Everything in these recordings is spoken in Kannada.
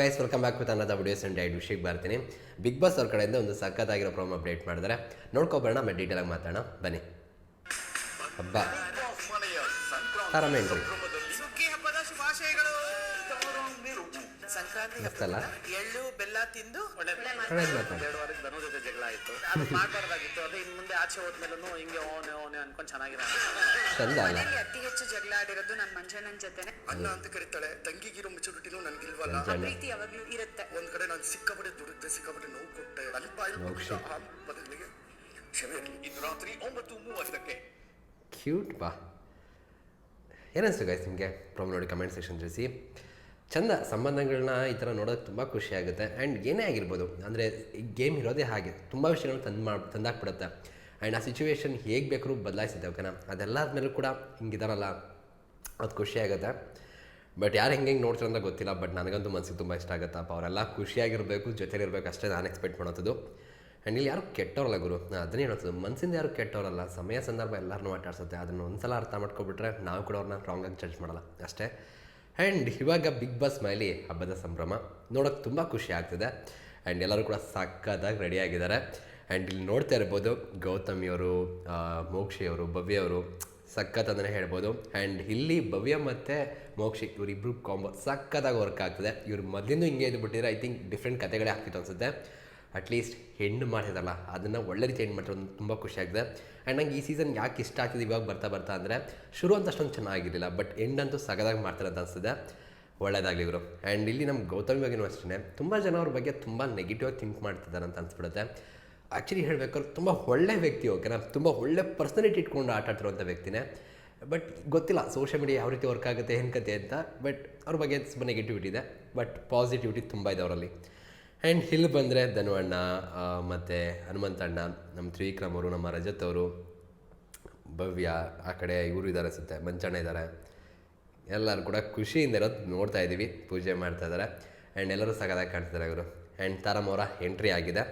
Guys welcome back with another videos and ಐಡ್ ವಿಷಯಕ್ಕೆ ಬರ್ತೀನಿ ಬಿಗ್ ಬಾಸ್ ಅವ್ರ ಕಡೆಯಿಂದ ಒಂದು ಸಖತ್ತಾಗಿರೋ ಪ್ರೋಮ್ ಅಪ್ಡೇಟ್ ಮಾಡಿದ್ದಾರೆ ನೋಡ್ಕೊಬರೋಣ ಆಮೇಲೆ ಡೀಟೇಲಾಗಿ ಮಾತಾಡೋಣ. ಬನ್ನಿ. ಹಬ್ಬ. ಸಂಕ್ರಾಂತಿ ಎಳ್ಳು ಬೆಲ್ಲ ತಿಂದು ಒಳ್ಳೆ ಎರಡು ವಾರಕ್ಕೆ ಧನು ಜೊತೆ ಜಗಳ ಆಯ್ತು. ಅದು ಮಾಡಬಾರ್ದಾಗಿತ್ತು ಅದೇ ಇನ್ ಮುಂದೆ ಆಚೆ ಹೋದ್ಮೇಲೂ ಹಿಂಗೆ ಓನೆ ಓನೆ ಅನ್ಕೊಂಡ್ ಚೆನ್ನಾಗಿರೋ ಚಂದ ಅಲ್ಲ. ಮನೇಲಿ ಅತಿ ಹೆಚ್ಚು ಜಗಳ ಆಡಿರೋದು ನನ್ನ ಮಂಜಣ್ಣನ ಜೊತೆನೆ. ಅಣ್ಣ ಅಂತ ಕರೀತಾಳೆ. ತಂಗಿಗಿರೋ ಮೆಚುರಿಟಿನೂ ನನ್ಗಿಲ್ವಲ್ಲ ಆ ಪ್ರೀತಿ ಯಾವಾಗ್ಲೂ ಇರುತ್ತೆ. ಒಂದ್ ಕಡೆ ನಾನು ಸಿಕ್ಕಾಪಟ್ಟೆ ದುಡುತ್ತೆ ಸಿಕ್ಕಾಪಟ್ಟೆ ನೋವು ಕೊಟ್ಟೆ. ಅಲ್ಪ. ಆ ಬದಲಿಗೆ ಕ್ಷಮೆ ಇರ್ಲಿ. ಇಂದು ರಾತ್ರಿ ಒಂಬತ್ತು ಮೂವತ್ತಕ್ಕೆ. ಕ್ಯೂಟ್ ಬಾ. ಏನಿಸ್ತು ಗೈಸ್ ನಿಮಗೆ? ಪ್ರಾಬ್ಲಮ್ ನೋಡಿ ಕಮೆಂಟ್ ಸೆಕ್ಷನ್ ತಿಳಿಸಿ. ಚಂದ ಸಂಬಂಧಗಳನ್ನ ಈ ಥರ ನೋಡೋಕೆ ತುಂಬ ಖುಷಿಯಾಗುತ್ತೆ ಆ್ಯಂಡ್ ಏನೇ ಆಗಿರ್ಬೋದು, ಅಂದರೆ ಗೇಮ್ ಇರೋದೇ ಹಾಗೆ, ತುಂಬ ವಿಷಯಗಳನ್ನ ತಂದು ಮಾಡಿ, ತಂದಾಕ್ಬಿಡುತ್ತೆ. ಆ್ಯಂಡ್ ಆ ಸಿಚುವೇಶನ್ ಹೇಗೆ ಬೇಕಾದ್ರೂ ಬದಲಾಯಿಸುತ್ತೆ, ಓಕೆನಾ? ಅದೆಲ್ಲ ಆದಮೇಲೂ ಕೂಡ ಹಿಂಗಿದಾರಲ್ಲ, ಅದು ಖುಷಿ ಆಗುತ್ತೆ. ಬಟ್ ಯಾರು ಹೆಂಗೆ ಹೆಂಗೆ ನೋಡ್ತಾರೆ ಅಂತ ಗೊತ್ತಿಲ್ಲ, ಬಟ್ ನನಗಂತೂ ಮನಸ್ಸಿಗೆ ತುಂಬ ಇಷ್ಟ ಆಗುತ್ತಪ್ಪ ಅವರೆಲ್ಲ ಖುಷಿಯಾಗಿರಬೇಕು, ಜೊತೆಲಿರಬೇಕು, ಅಷ್ಟೇ ನಾನು ಎಕ್ಸ್ಪೆಕ್ಟ್ ಮಾಡೋದು ಆ್ಯಂಡ್ ಇಲ್ಲಿ ಯಾರು ಕೆಟ್ಟವರಲ್ಲ ಗುರು ನಾನು ಅದನ್ನೇ ಹೇಳ್ತದೆ ಮನಸ್ಸಿಂದ ಯಾರು ಕೆಟ್ಟವರಲ್ಲ, ಸಮಯ ಸಂದರ್ಭ ಎಲ್ಲರನ್ನೂ ಆಟಾಡ್ಸುತ್ತೆ. ಅದನ್ನು ಒಂದ್ಸಲ ಅರ್ಥ ಮಾಡ್ಕೊಬಿಟ್ರೆ ನಾವು ಕೂಡ ಅವ್ರನ್ನ ರಾಂಗಾಗಿ ಜಡ್ಜ್ ಮಾಡಲ್ಲ, ಅಷ್ಟೇ. ಆ್ಯಂಡ್ ಇವಾಗ ಬಿಗ್ ಬಾಸ್ ಮೇಲೆ ಹಬ್ಬದ ಸಂಭ್ರಮ. ನೋಡೋಕೆ ತುಂಬ ಖುಷಿ ಆಗ್ತಿದೆ. ಆ್ಯಂಡ್ ಎಲ್ಲರೂ ಕೂಡ ಸಕ್ಕತ್ತಾಗಿ ರೆಡಿಯಾಗಿದ್ದಾರೆ ಆ್ಯಂಡ್ ಇಲ್ಲಿ ನೋಡ್ತಾ ಇರ್ಬೋದು ಗೌತಮಿಯವರು ಮೋಕ್ಷಿಯವರು ಭವ್ಯವರು ಸಖತ್ ಅಂತಲೇ ಹೇಳ್ಬೋದು. ಆ್ಯಂಡ್ ಇಲ್ಲಿ ಭವ್ಯ ಮತ್ತು ಮೋಕ್ಷಿ ಇವರಿಬ್ಬರು ಕಾಂಬೋ ಸಖತ್ತಾಗಿ ವರ್ಕ್ ಆಗ್ತದೆ. ಇವ್ರು ಮೊದಲಿಂದ ಹಿಂಗೆ ಇದ್ಬಿಟ್ಟಿದ್ರೆ ಐ ಥಿಂಕ್ ಡಿಫ್ರೆಂಟ್ ಕತೆಗಳೇ ಆಗ್ತಿತ್ತು ಅನಿಸುತ್ತೆ. ಅಟ್ಲೀಸ್ಟ್ ಹೆಣ್ಣು ಮಾಡಿದಲ್ಲ ಅದನ್ನು ಒಳ್ಳೆ ರೀತಿ ಹೆಣ್ಣು ಮಾಡಿರೋದು ತುಂಬ ಖುಷಿಯಾಗಿದೆ ಆ್ಯಂಡ್ ನಂಗೆ ಈ ಸೀಸನ್ ಯಾಕೆ ಇಷ್ಟ ಆಗ್ತಿದೆ ಇವಾಗ ಬರ್ತಾ ಬರ್ತಾ ಅಂದರೆ, ಶುರು ಅಂತ ಅಷ್ಟೊಂದು ಚೆನ್ನಾಗಿರಲಿಲ್ಲ ಬಟ್ ಎಂಡ್ ಅಂತೂ ಸಗದಾಗಿ ಮಾಡ್ತಾರೆ ಅಂತ ಅನಿಸ್ತದೆ ಒಳ್ಳೇದಾಗಲಿ ಇವರು ಆ್ಯಂಡ್ ಇಲ್ಲಿ ನಮ್ಮ ಗೌತಮ್ ಬಗ್ಗೆನೂ ಅಷ್ಟೇ ತುಂಬ ಜನ ಅವ್ರ ಬಗ್ಗೆ ತುಂಬ ನೆಗೆಟಿವ್ ಥಿಂಕ್ ಮಾಡ್ತಿದ್ದಾರೆ ಅಂತ ಅನ್ಸ್ಬಿಡುತ್ತೆ. ಆ್ಯಕ್ಚುಲಿ ಹೇಳಬೇಕಾದ್ರೆ ತುಂಬ ಒಳ್ಳೆ ವ್ಯಕ್ತಿ ಓಕೆನಾ ತುಂಬ ಒಳ್ಳೆ ಪರ್ಸನಾಲಿಟಿ ಇಟ್ಕೊಂಡು ಆಟ ಆಡ್ತಿರುವಂಥ ವ್ಯಕ್ತಿನೇ. ಬಟ್ ಗೊತ್ತಿಲ್ಲ ಸೋಷಿಯಲ್ ಮೀಡಿಯಾ ಯಾವ ರೀತಿ ವರ್ಕ್ ಆಗುತ್ತೆ, ಏನು ಕತೆ ಅಂತ ಬಟ್ ಅವ್ರ ಬಗ್ಗೆ ತುಂಬ ನೆಗೆಟಿವಿಟಿ ಇದೆ. ಬಟ್ ಪಾಸಿಟಿವಿಟಿ ತುಂಬ ಇದೆ ಅವರಲ್ಲಿ. ಆ್ಯಂಡ್ ಹಿಲ್ ಬಂದರೆ ಧನುವಣ್ಣ ಮತ್ತು ಹನುಮಂತಣ್ಣ ನಮ್ಮ ತ್ರಿವಿಕ್ರಮ್ ಅವರು, ನಮ್ಮ ರಜತ್ ಅವರು, ಭವ್ಯ, ಆ ಕಡೆ ಇವರು ಇದ್ದಾರೆ ಅನಿಸುತ್ತೆ, ಮಂಚಣ್ಣ ಇದ್ದಾರೆ ಎಲ್ಲರೂ ಕೂಡ ಖುಷಿಯಿಂದ ಇರೋದು ನೋಡ್ತಾ ಇದ್ದೀವಿ ಪೂಜೆ ಮಾಡ್ತಾ ಇದ್ದಾರೆ ಆ್ಯಂಡ್ ಎಲ್ಲರೂ ಸಗದಾಗಿ ಕಾಣ್ತಿದ್ದಾರೆ ಇವರು. ಆ್ಯಂಡ್ ತಾರಮ್ ಅವರ ಎಂಟ್ರಿ ಆಗಿದೆ.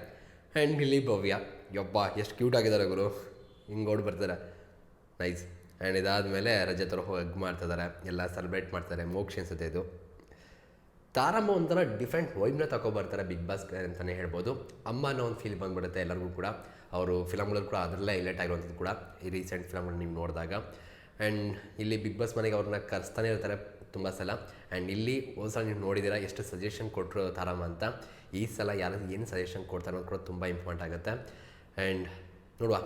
ಆ್ಯಂಡ್ ಇಲ್ಲಿ ಭವ್ಯ, ಯಬ್ಬ, ಎಷ್ಟು ಕ್ಯೂಟ್ ಆಗಿದ್ದಾರೆ ಗುರು. ಹಿಂಗೆ ಓಡಿ ಬರ್ತಾರೆ ನೈಸ್ ಆ್ಯಂಡ್ ಇದಾದಮೇಲೆ ರಜೆ ತರೋ ಹಗ್ ಮಾಡ್ತಿದ್ದಾರೆ ಎಲ್ಲ ಸೆಲೆಬ್ರೇಟ್ ಮಾಡ್ತಾರೆ. ಮೋಕ್ಷ ಅನ್ಸುತ್ತೆ ಇದು. ತಾರಮ್ಮ ಒಂಥರ ಡಿಫ್ರೆಂಟ್ ವೈಬ್ನ ತಗೊಬರ್ತಾರೆ ಬಿಗ್ ಬಾಸ್ ಅಂತಲೇ ಹೇಳ್ಬೋದು. ಅಮ್ಮ ಅನ್ನೋ ಒಂದು ಫೀಲ್ ಬಂದ್ಬಿಡುತ್ತೆ ಎಲ್ಲರಿಗೂ ಕೂಡ. ಅವರು ಫಿಲಮ್ಗಳಲ್ಲಿ ಕೂಡ ಅದರಲ್ಲೇ ಹೈಲೈಟ್ ಆಗಿರುವಂಥದ್ದು ಕೂಡ ಈ ರೀಸೆಂಟ್ ಫಿಲಮ್ಗಳು ನೀವು ನೋಡಿದಾಗ. ಆ್ಯಂಡ್ ಇಲ್ಲಿ ಬಿಗ್ ಬಾಸ್ ಮನೆಗೆ ಅವ್ರನ್ನ ಕರೆಸ್ತಾನೆ ಇರ್ತಾರೆ ತುಂಬ ಸಲ. ಆ್ಯಂಡ್ ಇಲ್ಲಿ ಒಂದು ಸಲ ನೀವು ನೋಡಿದ್ದೀರಾ ಎಷ್ಟು ಸಜೆಷನ್ ಕೊಟ್ಟರು ತಾರಮ್ಮ ಅಂತ. ಈ ಸಲ ಯಾರು ಏನು ಸಜೆಷನ್ ಕೊಡ್ತಾರೆ ಅನ್ನೋದು ಕೂಡ ತುಂಬ ಇಂಪಾರ್ಟೆಂಟ್ ಆಗುತ್ತೆ. ಆ್ಯಂಡ್ ನೋಡುವ,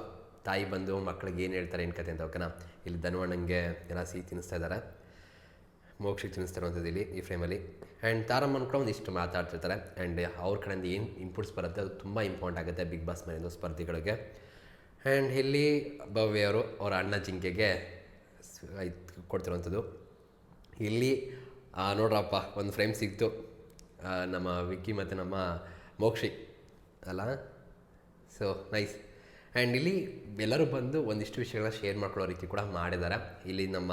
ತಾಯಿ ಬಂದು ಮಕ್ಕಳಿಗೆ ಏನು ಹೇಳ್ತಾರೆ ಏನು ಕತೆ ಅಂತ ಓಕೆನಾ ಇಲ್ಲಿ ಧನುವಣ್ಣಂಗೆ ಎಲ್ಲ ಸಿಹಿ ತಿನ್ನಿಸ್ತಾ ಇದ್ದಾರೆ. ಮೋಕ್ಷಕ್ಕೆ ತಿನ್ನಿಸ್ತಿರುವಂಥದ್ದು ಇಲ್ಲಿ ಈ ಫ್ರೇಮಲ್ಲಿ ಆ್ಯಂಡ್ ತಾರಮ್ಮನ ಕೂಡ ಒಂದಿಷ್ಟು ಮಾತಾಡ್ತಿರ್ತಾರೆ. ಆ್ಯಂಡ್ ಅವ್ರ ಕಡೆಯಿಂದ ಏನು ಇನ್ಪುಟ್ಸ್ ಬರುತ್ತೆ ಅದು ತುಂಬ ಇಂಪಾರ್ಟೆಂಟ್ ಆಗುತ್ತೆ ಬಿಗ್ ಬಾಸ್ ಮನೆಯಿಂದ ಸ್ಪರ್ಧಿಗಳಿಗೆ. ಆ್ಯಂಡ್ ಇಲ್ಲಿ ಭವ್ಯವರು ಅವರ ಅಣ್ಣ ಜಿಂಕೆಗೆ ಕೊಡ್ತಿರುವಂಥದ್ದು. ಇಲ್ಲಿ ನೋಡ್ರಪ್ಪ, ಒಂದು ಫ್ರೇಮ್ ಸಿಕ್ತು. ನಮ್ಮ ವಿಕ್ಕಿ ಮತ್ತು ನಮ್ಮ ಮೋಕ್ಷಿ. ಅಲ್ಲ? ಸೊ ನೈಸ್ ಆ್ಯಂಡ್ ಇಲ್ಲಿ ಎಲ್ಲರೂ ಬಂದು ಒಂದಿಷ್ಟು ವಿಷಯಗಳನ್ನ ಶೇರ್ ಮಾಡ್ಕೊಳ್ಳೋ ರೀತಿ ಕೂಡ ಮಾಡಿದ್ದಾರೆ. ಇಲ್ಲಿ ನಮ್ಮ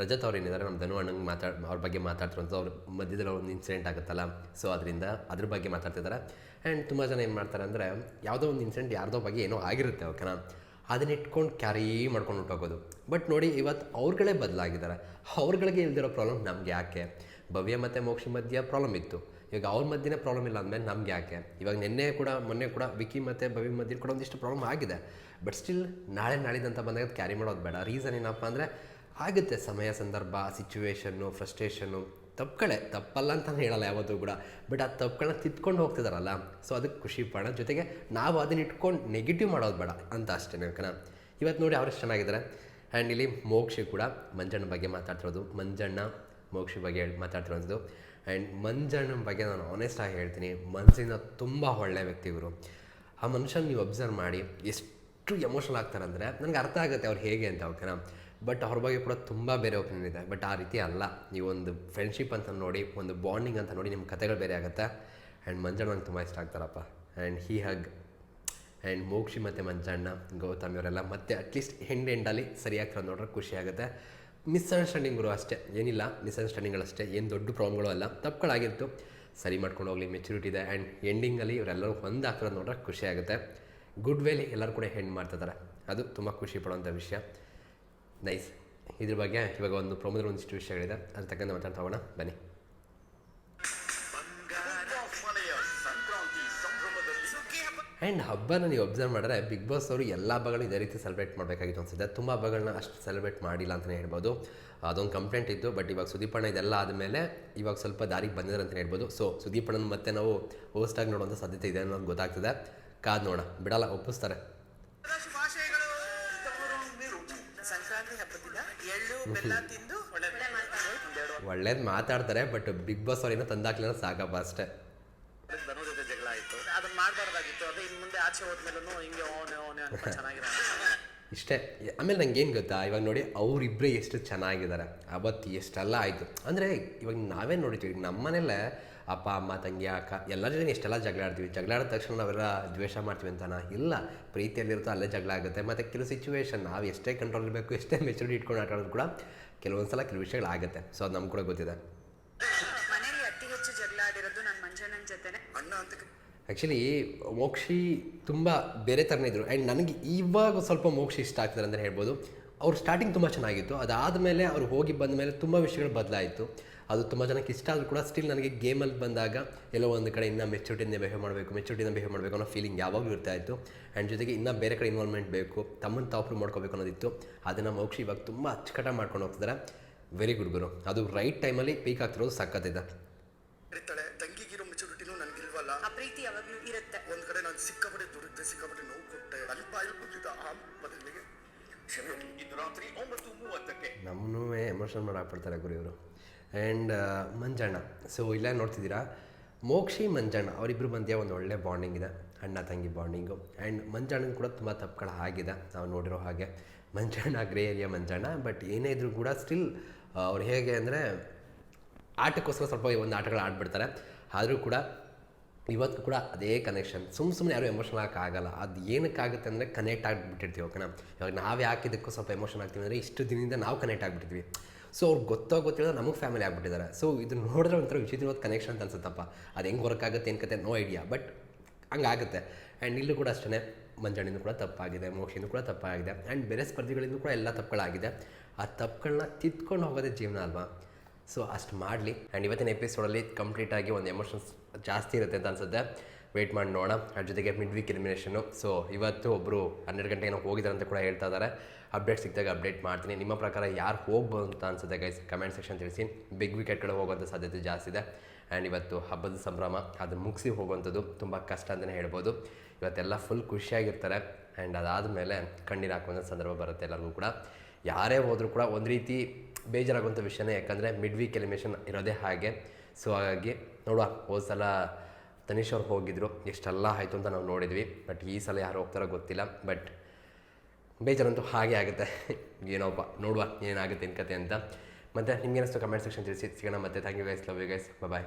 ರಜತ್ ಅವ್ರು ಏನಿದ್ದಾರೆ, ನಮ್ಮ ಧನು ಅಣ್ಣಂಗೆ ಮಾತಾಡ್, ಅವ್ರ ಬಗ್ಗೆ ಮಾತಾಡ್ತಿರೋಂಥ ಅವ್ರ ಮಧ್ಯದಲ್ಲಿ ಒಂದು ಇನ್ಸಿಡೆಂಟ್ ಆಗುತ್ತಲ್ಲ. ಸೊ ಅದರಿಂದ ಅದ್ರ ಬಗ್ಗೆ ಮಾತಾಡ್ತಿದ್ದಾರೆ. ಆ್ಯಂಡ್ ತುಂಬ ಜನ ಏನು ಮಾಡ್ತಾರೆ ಅಂದರೆ, ಯಾವುದೋ ಒಂದು ಇನ್ಸಿಡೆಂಟ್ ಯಾರ್ದೋ ಬಗ್ಗೆ ಏನೋ ಆಗಿರುತ್ತೆ ಓಕೆನಾ ಅದನ್ನ ಇಟ್ಕೊಂಡು ಕ್ಯಾರಿ ಮಾಡ್ಕೊಂಡು ಹೊಟ್ಟೋಗೋದು ಬಟ್ ನೋಡಿ ಇವತ್ತು ಅವ್ರುಗಳೇ ಬದಲಾಗಿದ್ದಾರೆ. ಅವ್ರುಗಳಿಗೆ ಇಲ್ದಿರೋ ಪ್ರಾಬ್ಲಮ್ ನಮ್ಗೆ ಯಾಕೆ? ಭವ್ಯ ಮತ್ತು ಮೋಕ್ಷಿ ಮಧ್ಯ ಪ್ರಾಬ್ಲಮ್ ಇತ್ತು. ಇವಾಗ ಅವ್ರ ಮಧ್ಯೆ ಪ್ರಾಬ್ಲಮ್ ಇಲ್ಲ ಅಂದಮೇಲೆ ನಮ್ಗೆ ಯಾಕೆ? ಇವಾಗ ನಿನ್ನೆ ಕೂಡ, ಮೊನ್ನೆ ಕೂಡ ವಿಕಿ ಮತ್ತು ಬವಿ ಮಧ್ಯೆ ಕೂಡ ಒಂದಿಷ್ಟು ಪ್ರಾಬ್ಲಮ್ ಆಗಿದೆ. ಬಟ್ ಸ್ಟಿಲ್ ನಾಳೆ ನಾಳಿದಂತ ಬಂದಾಗ ಕ್ಯಾರಿ ಮಾಡೋದು ಬೇಡ. ರೀಸನ್ ಏನಪ್ಪ ಅಂದರೆ ಆಗುತ್ತೆ ಸಮಯ, ಸಂದರ್ಭ ಸಿಚುವೇಶನ್ನು ಫ್ರಸ್ಟ್ರೇಷನ್ನು ತಪ್ಪುಗಳೇ ತಪ್ಪಲ್ಲ ಅಂತ ಹೇಳಲ್ಲ ಯಾವತ್ತೂ ಕೂಡ. ಬಟ್ ಆ ತಪ್ಪುಗಳನ್ನ ತಿದ್ಕೊಂಡು ಹೋಗ್ತಿದಾರಲ್ಲ ಸೊ ಅದಕ್ಕೆ ಖುಷಿ ಪಡೋಣ. ಜೊತೆಗೆ ನಾವು ಅದನ್ನ ಇಟ್ಕೊಂಡು ನೆಗೆಟಿವ್ ಮಾಡೋದು ಬೇಡ ಅಂತ ಅಷ್ಟೇ ಓಕೆನಾ ಇವತ್ತು ನೋಡಿ ಅವರಷ್ಟು ಚೆನ್ನಾಗಿದ್ದಾರೆ. ಆ್ಯಂಡ್ ಇಲ್ಲಿ ಮೋಕ್ಷಿ ಕೂಡ ಮಂಜಣ್ಣ ಬಗ್ಗೆ ಮಾತಾಡ್ತಿರೋದು. ಮಂಜಣ್ಣ ಮೋಕ್ಷಿ ಬಗ್ಗೆ ಮಾತಾಡ್ತಿರೋದು. ಆ್ಯಂಡ್ ಮಂಜಣ್ಣನ ಬಗ್ಗೆ ನಾನು ಆನೆಸ್ಟಾಗಿ ಹೇಳ್ತೀನಿ. ಮನಸ್ಸಿಂದ ತುಂಬ ಒಳ್ಳೆ ವ್ಯಕ್ತಿ ಇವರು. ಆ ಮನುಷ್ಯನ ನೀವು ಅಬ್ಸರ್ವ್ ಮಾಡಿ ಎಷ್ಟು ಎಮೋಷನಲ್ ಆಗ್ತಾರೆ ಅಂದರೆ ನನಗೆ ಅರ್ಥ ಆಗುತ್ತೆ ಅವ್ರು ಹೇಗೆ ಅಂತ ಓಕೆನಾ ಬಟ್ ಅವ್ರ ಬಗ್ಗೆ ಕೂಡ ತುಂಬ ಬೇರೆ ಒಪಿನಿಯನ್ ಇದೆ. ಬಟ್ ಆ ರೀತಿ ಅಲ್ಲ. ನೀವು ಒಂದು ಫ್ರೆಂಡ್ಶಿಪ್ ಅಂತ ನೋಡಿ, ಒಂದು ಬಾಂಡಿಂಗ್ ಅಂತ ನೋಡಿ ನಿಮ್ಮ ಕಥೆಗಳು ಬೇರೆ ಆಗುತ್ತೆ. ಆ್ಯಂಡ್ ಮಂಜಣ್ಣ ನಂಗೆ ತುಂಬ ಇಷ್ಟ ಆಗ್ತಾರಪ್ಪ. And he hug and Mokshi ಮತ್ತು ಮಂಜಣ್ಣ, ಗೌತಮ್ ಇವರೆಲ್ಲ ಮತ್ತೆ ಅಟ್ಲೀಸ್ಟ್ ಹೆಂಡ್ ಎಂಡಲ್ಲಿ ಸರಿಯಾಗ್ತಾರೆ ನೋಡ್ರೆ ಖುಷಿ ಆಗುತ್ತೆ. ಮಿಸ್ಅಂಡರ್ಸ್ಟ್ಯಾಂಡಿಂಗ್ಗಳು ಅಷ್ಟೇ, ಏನಿಲ್ಲ ಮಿಸ್ಅಂಡರ್ಸ್ಟ್ಯಾಂಡಿಂಗ್ಗಳು ಅಷ್ಟೇ, ಏನು ದೊಡ್ಡ ಪ್ರಾಬ್ಲಮ್ಗಳು ಅಲ್ಲ ತಪ್ಪುಗಳಾಗಿತ್ತು ಸರಿ ಮಾಡ್ಕೊಂಡು ಹೋಗಲಿ ಮೆಚುರಿಟಿ ಇದೆ ಆ್ಯಂಡ್ ಎಂಡಿಂಗಲ್ಲಿ ಇವರೆಲ್ಲರೂ ಒಂದಾಗ್ತಾರೆ ನೋಡ್ರೆ ಖುಷಿ ಆಗುತ್ತೆ. ಗುಡ್ ವೇಲಿ ಎಲ್ಲರೂ ಕೂಡ ಹೆಂಡ್ ಮಾಡ್ತಿದ್ದಾರೆ ಅದು ತುಂಬ ಖುಷಿ ಪಡುವಂಥ ವಿಷಯ. ನೈಸ್ ಇದ್ರ ಬಗ್ಗೆ ಇವಾಗ ಒಂದು ಪ್ರಮುಖ ಒಂದಿಷ್ಟು ವಿಷಯಗಳಿದೆ. ಅದ್ರ ತಕ್ಕಂತೆ ಮಾತಾಡ್ತಾ ಹೋಗೋಣ. ಬನ್ನಿ. ಆ್ಯಂಡ್ ಹಬ್ಬನ ನೀವು ಅಬ್ಸರ್ವ್ ಮಾಡಿದ್ರೆ ಬಿಗ್ ಬಾಸ್ ಅವರು ಎಲ್ಲ ಹಬ್ಬಗಳು ಇದೇ ರೀತಿ ಸೆಲೆಬ್ರೇಟ್ ಮಾಡಬೇಕಾಗಿತ್ತು ಅನ್ಸುತ್ತೆ. ತುಂಬ ಹಬ್ಬಗಳನ್ನ ಅಷ್ಟು ಸೆಲೆಬ್ರೇಟ್ ಮಾಡಿಲ್ಲ ಅಂತಲೇ ಹೇಳ್ಬೋದು. ಅದೊಂದು ಕಂಪ್ಲೇಂಟ್ ಇತ್ತು ಬಟ್ ಇವಾಗ ಸುದೀಪಣ್ಣ ಇದೆಲ್ಲ ಆದಮೇಲೆ ಇವಾಗ ಸ್ವಲ್ಪ ದಾರಿಗೆ ಬಂದಿದ್ದಾರೆ ಅಂತಲೇ ಹೇಳ್ಬೋದು. ಸೊ ಸುದೀಪಣ್ಣನ ಮತ್ತೆ ನಾವು ಹೋಸ್ಟಾಗಿ ನೋಡುವಂಥ ಸಾಧ್ಯತೆ ಇದೆ ಅನ್ನೋದು ಗೊತ್ತಾಗ್ತದೆ. ಕಾದ್ ನೋಡ ಬಿಡಲ್ಲ ಒಪ್ಪಿಸ್ತಾರೆ. ಒಳ್ಳೇದು ಮಾತಾಡ್ತಾರೆ ಬಟ್ ಬಿಗ್ ಬಾಸ್ ಅವ್ರು ಏನೋ ತಂದಾಕ್ಲಿಲ್ಲ ಸಾಕಪ್ಪ ಅಷ್ಟೇ. ಆಚೆ ಹೋದ್ಮೇಲೂ ಹಿಂಗೆ ಓನೆ ಓನೆ ಅನ್ಕೊಂಡು ಚೆನ್ನಾಗಿರೋಣ ಇಷ್ಟೇ. ಆಮೇಲೆ ನಂಗೆ ಏನು ಗೊತ್ತಾ? ಇವಾಗ ನೋಡಿ ಅವರಿಬ್ಬರೇ ಎಷ್ಟು ಚೆನ್ನಾಗಿದ್ದಾರೆ. ಅವತ್ತು ಎಷ್ಟೆಲ್ಲ ಆಯಿತು. ಅಂದರೆ ಇವಾಗ ನಾವೇ ನೋಡಿತೀವಿ ಈಗ ನಮ್ಮನೇಲೆ ಅಪ್ಪ ಅಮ್ಮ ತಂಗಿ ಅಕ್ಕ ಎಲ್ಲರ ಜೊತೆ ಎಷ್ಟೆಲ್ಲ ಜಗಳ ಆಡ್ತೀವಿ. ಜಗಳ ಆಡಿದ ತಕ್ಷಣ ನಾವೆಲ್ಲ ದ್ವೇಷ ಮಾಡ್ತೀವಿ ಅಂತಾನ? ಇಲ್ಲ. ಪ್ರೀತಿಯಲ್ಲಿರುತ್ತೋ ಅಲ್ಲೇ ಜಗಳ ಆಗುತ್ತೆ. ಮತ್ತು ಕೆಲವು ಸಿಚುವೇಶನ್ ನಾವು ಎಷ್ಟೇ ಕಂಟ್ರೋಲ್ ಇರಬೇಕು ಎಷ್ಟೇ ಮೆಚುರಿಟಿ ಇಟ್ಕೊಂಡು ಆಟ ಆಡೋದು ಕೂಡ ಕೆಲವೊಂದು ಸಲ ಕೆಲವು ವಿಷಯಗಳಾಗುತ್ತೆ ಸೊ ಅದು ನಮ್ಗೆ ಕೂಡ ಗೊತ್ತಿದೆ. ಮನೆಯಲ್ಲಿ ಅತಿ ಹೆಚ್ಚು ಜಗಳ ಆಡಿರೋದು ನನ್ನ ಜೊತೆನೆ. ಅಣ್ಣ ಅಂತ ಆ್ಯಕ್ಚುಲಿ ಮೋಕ್ಷಿ ತುಂಬ ಬೇರೆ ಥರನೇ ಇದ್ದರು ಆ್ಯಂಡ್ ನನಗೆ ಇವಾಗ ಸ್ವಲ್ಪ ಮೋಕ್ಷಿ ಇಷ್ಟ ಆಗ್ತದೆ ಅಂತ ಹೇಳ್ಬೋದು. ಅವ್ರು ಸ್ಟಾರ್ಟಿಂಗ್ ತುಂಬ ಚೆನ್ನಾಗಿತ್ತು. ಅದಾದ ಮೇಲೆ ಅವ್ರು ಹೋಗಿ ಬಂದ ಮೇಲೆ ತುಂಬ ವಿಷಯಗಳು ಬದಲಾಯಿತು. ಅದು ತುಂಬ ಜನಕ್ಕೆ ಇಷ್ಟ ಆದರೂ ಕೂಡ ಸ್ಟಿಲ್ ನನಗೆ ಗೇಮಲ್ಲಿ ಬಂದಾಗ ಎಲ್ಲೋ ಒಂದು ಕಡೆ ಇನ್ನೂ ಮೆಚುರಿಟಿಯಿಂದ ಬಿಹೇವ್ ಮಾಡಬೇಕು ಮೆಚುರಿಟಿಯಿಂದ ಬಿಹೇವ್ ಮಾಡಬೇಕು ಅನ್ನೋ ಫೀಲಿಂಗ್ ಯಾವಾಗಲೂ ಇರ್ತಾ ಇತ್ತು. ಆ್ಯಂಡ್ ಜೊತೆಗೆ ಇನ್ನೂ ಬೇರೆ ಕಡೆ ಇನ್ವಾಲ್ವ್ಮೆಂಟ್ ಬೇಕು, ತಮ್ಮನ್ನು ತಾವು ಪ್ರೂವ್ ಮಾಡ್ಕೋಬೇಕು ಅನ್ನೋದಿತ್ತು. ಅದನ್ನು ಮೋಕ್ಷಿ ಇವಾಗ ತುಂಬ ಅಚ್ಚುಕಟ್ಟ ಮಾಡ್ಕೊಂಡು ಹೋಗ್ತಿದ್ದಾರೆ ವೆರಿ ಗುಡ್ ಗುರು. ಅದು ರೈಟ್ ಟೈಮಲ್ಲಿ ಪೀಕ್ ಆಗ್ತಿರೋದು ಸಖತ್ತಿದೆ ಸಿಕ್ಕಾಪಟ್ಟೆ ದುಡಿದ್ದೆ ಸಿಕ್ಕಾಪಟ್ಟೆ ನೋವು ಕೊಟ್ಟೆ. ಅಲ್ಪ ಅಲ್ಪ ಬಿದ್ದ ನಮ್ಮನ್ನೂ ಎಮೋಷನ್ ಮಾಡಾಕ್ಬಿಡ್ತಾರೆ ಗುರು ಇವರು. ಆ್ಯಂಡ್ ಮಂಜಣ್ಣ. ಸೊ ಇಲ್ಲ ನೋಡ್ತಿದ್ದೀರಾ? ಮೋಕ್ಷಿ, ಮಂಜಣ್ಣ. ಅವರಿಬ್ಬರು ಮಧ್ಯೆ ಒಂದು ಒಳ್ಳೆ ಬಾಂಡಿಂಗ್ ಇದೆ. ಅಣ್ಣ, ತಂಗಿ ಬಾಂಡಿಂಗು ಆ್ಯಂಡ್ ಮಂಜಣ್ಣನ ಕೂಡ ತುಂಬ ತಪ್ಪುಗಳು ಆಗಿದೆ. ನಾವು ನೋಡಿರೋ ಹಾಗೆ. Manjanna grey area Manjanna. But ಏನೇ ಇದ್ರೂ ಕೂಡ ಸ್ಟಿಲ್ ಅವ್ರು ಹೇಗೆ ಅಂದರೆ, ಆಟಕ್ಕೋಸ್ಕರ ಸ್ವಲ್ಪ ಒಂದು ಆಟಗಳು ಆಡ್ಬಿಡ್ತಾರೆ. ಆದರೂ ಕೂಡ ಇವತ್ತು ಕೂಡ ಅದೇ ಕನೆಕ್ಷನ್ ಸುಮ್ಮ ಸುಮ್ಮನೆ ಯಾರು ಎಮೋಷನಲ್ ಆಗಲ್ಲ. ಅದು ಏನಕ್ಕಾಗುತ್ತೆ ಅಂದರೆ ಕನೆಕ್ಟ್ ಆಗಿಬಿಟ್ಟಿರ್ತೀವಿ, ಓಕೆನಾ? ಇವಾಗ ನಾವು ಯಾಕೆ ಇದಕ್ಕೂ ಸ್ವಲ್ಪ ಎಮೋಷನ್ ಆಗ್ತೀವಿ ಅಂದರೆ ಇಷ್ಟು ದಿನದಿಂದ ನಾವು ಕನೆಕ್ಟ್ ಆಗಿಬಿಟ್ಟಿದ್ವಿ. ಸೊ ಅವ್ರು ಗೊತ್ತೋ ಗೊತ್ತಿಲ್ಲ ನಮಗೆ ಫ್ಯಾಮಿಲಿ ಆಗಿಬಿಟ್ಟಿದ್ದಾರೆ ಸೊ ಇದು ನೋಡಿದ್ರೆ ಒಂಥರ ವಿಚಿತ್ರವಾದ ಕನೆಕ್ಷನ್ ಅಂತ ಅನ್ಸುತ್ತಪ್ಪ. ಅದು ಹೆಂಗೆ ವರ್ಕ್ ಆಗುತ್ತೆ, ಏನು ಕತೆ, ನೋ ಐಡಿಯಾ ಬಟ್ ಹಂಗಾಗುತ್ತೆ. ಆ್ಯಂಡ್ ಇಲ್ಲೂ ಕೂಡ ಅಷ್ಟೇ ಮಂಜಣ್ಣಿಂದ ಕೂಡ ತಪ್ಪಾಗಿದೆ, ಮೋಕ್ಷಿಂದ ಕೂಡ ತಪ್ಪಾಗಿದೆ. ಆ್ಯಂಡ್ ಬೇರೆ ಸ್ಪರ್ಧಿಗಳಿಂದ ಕೂಡ ಎಲ್ಲ ತಪ್ಪುಗಳಾಗಿದೆ ಆ ತಪ್ಪುಗಳನ್ನ ತಿದ್ಕೊಂಡು ಹೋಗೋದೇ ಜೀವನ ಅಲ್ವಾ? ಸೊ ಅಷ್ಟು ಮಾಡಲಿ. ಆ್ಯಂಡ್ ಇವತ್ತಿನ ಎಪಿಸೋಡಲ್ಲಿ ಕಂಪ್ಲೀಟಾಗಿ ಒಂದು ಎಮೋಷನ್ಸ್ ಜಾಸ್ತಿ ಇರುತ್ತೆ ಅಂತ ಅನ್ಸುತ್ತೆ. ವೆಯ್ಟ್ ಮಾಡಿ ನೋಡೋಣ. ಅದ್ರ ಜೊತೆಗೆ ಮಿಡ್ ವೀಕ್ ಎಲಿಮಿನೇಷನು ಸೊ ಇವತ್ತು ಒಬ್ಬರು ಹನ್ನೆರಡು ಗಂಟೆಗೆ ಏನೋ ಹೋಗಿದ್ದಾರೆ ಅಂತ ಕೂಡ ಹೇಳ್ತಾ ಇದ್ದಾರೆ ಅಪ್ಡೇಟ್ ಸಿಕ್ಕಿದಾಗ ಅಪ್ಡೇಟ್ ಮಾಡ್ತೀನಿ. ನಿಮ್ಮ ಪ್ರಕಾರ ಯಾರು ಹೋಗ್ಬೋದು ಅಂತ ಅನ್ಸುತ್ತೆ ಗೈಸ್ ಕಮೆಂಟ್ ಸೆಕ್ಷನ್ ತಿಳಿಸಿ. ಬಿಗ್ ವಿಕೆಟ್ ಕಡೆ ಹೋಗುವಂಥ ಸಾಧ್ಯತೆ ಜಾಸ್ತಿ ಇದೆ. ಆ್ಯಂಡ್ ಇವತ್ತು ಹಬ್ಬದ ಸಂಭ್ರಮ, ಅದು ಮುಗಿಸಿ ಹೋಗುವಂಥದ್ದು ತುಂಬ ಕಷ್ಟ ಅಂತಲೇ ಹೇಳ್ಬೋದು. ಇವತ್ತೆಲ್ಲ ಫುಲ್ ಖುಷಿಯಾಗಿರ್ತಾರೆ. ಆ್ಯಂಡ್ ಅದಾದಮೇಲೆ ಕಣ್ಣೀರು ಹಾಕುವಂಥ ಸಂದರ್ಭ ಬರುತ್ತೆ ಎಲ್ಲರಿಗೂ ಕೂಡ. ಯಾರೇ ಹೋದರೂ ಕೂಡ ಒಂದು ರೀತಿ ಬೇಜಾರಾಗುವಂಥ ವಿಷಯನೇ, ಯಾಕಂದರೆ ಮಿಡ್ ವೀಕ್ ಎಲಿಮಿನೇಷನ್ ಇರೋದೇ ಹಾಗೆ. ಸೊ ಹಾಗಾಗಿ ನೋಡುವ ಹೋದ ಸಲ ತನಿಷ್ ಅವ್ರು ಹೋಗಿದ್ರು. ಎಷ್ಟೆಲ್ಲ ಆಯಿತು ಅಂತ ನಾವು ನೋಡಿದ್ವಿ. ಬಟ್ ಈ ಸಲ ಯಾರು ಹೋಗ್ತಾರೋ ಗೊತ್ತಿಲ್ಲ. ಬಟ್ ಬೇಜಾರಂತೂ ಹಾಗೆ ಆಗುತ್ತೆ. ಏನೋಪ್ಪ ನೋಡುವ ಏನಾಗುತ್ತೆ, ಏನು ಕತೆ ಅಂತ. ಮತ್ತು ನಿಮ್ಗೇನಿಸ್ತು ಕಮೆಂಟ್ ಸೆಕ್ಷನ್ ತಿಳಿಸಿ ಸಿಗೋಣ ಮತ್ತೆ. Thank you guys love you guys bye